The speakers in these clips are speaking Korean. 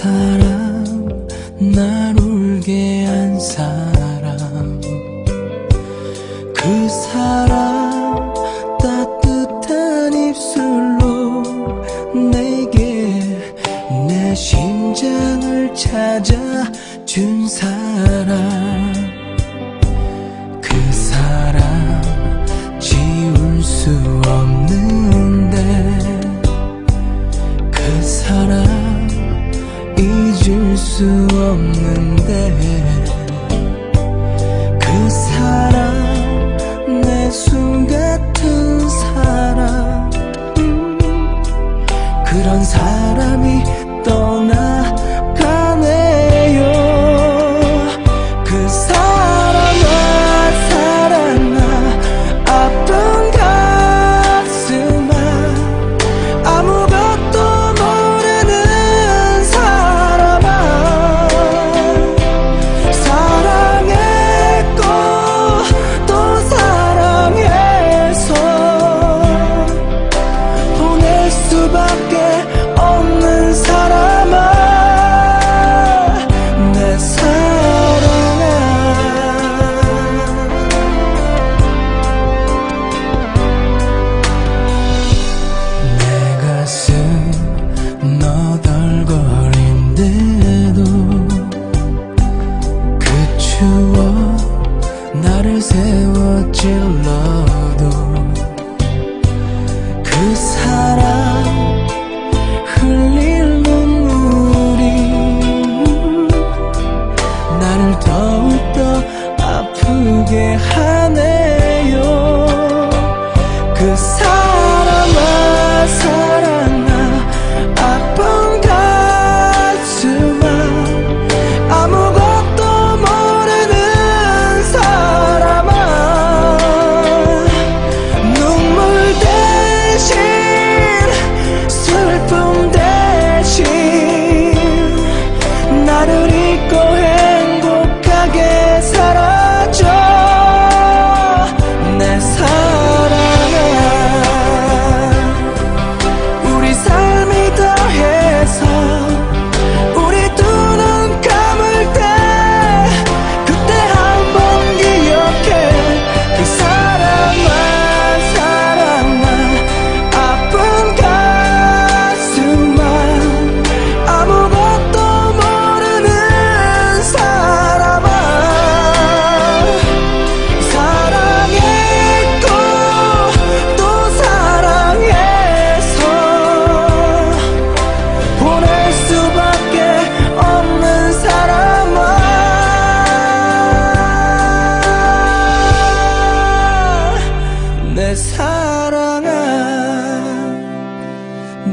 사람 날 울게 한 사람. 그 사람 따뜻한 입술로 내게 내 심장을 찾아 준 사람. 그 사람 지울 수 없는데 그 사람 잊을 수 없는데 그 사람 내숨 같은 사람 음, 그런 사람이 떠나 없는 사람.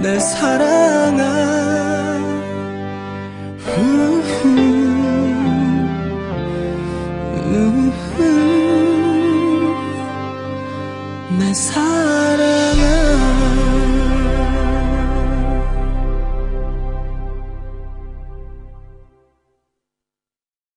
내 사랑아. 내 사랑.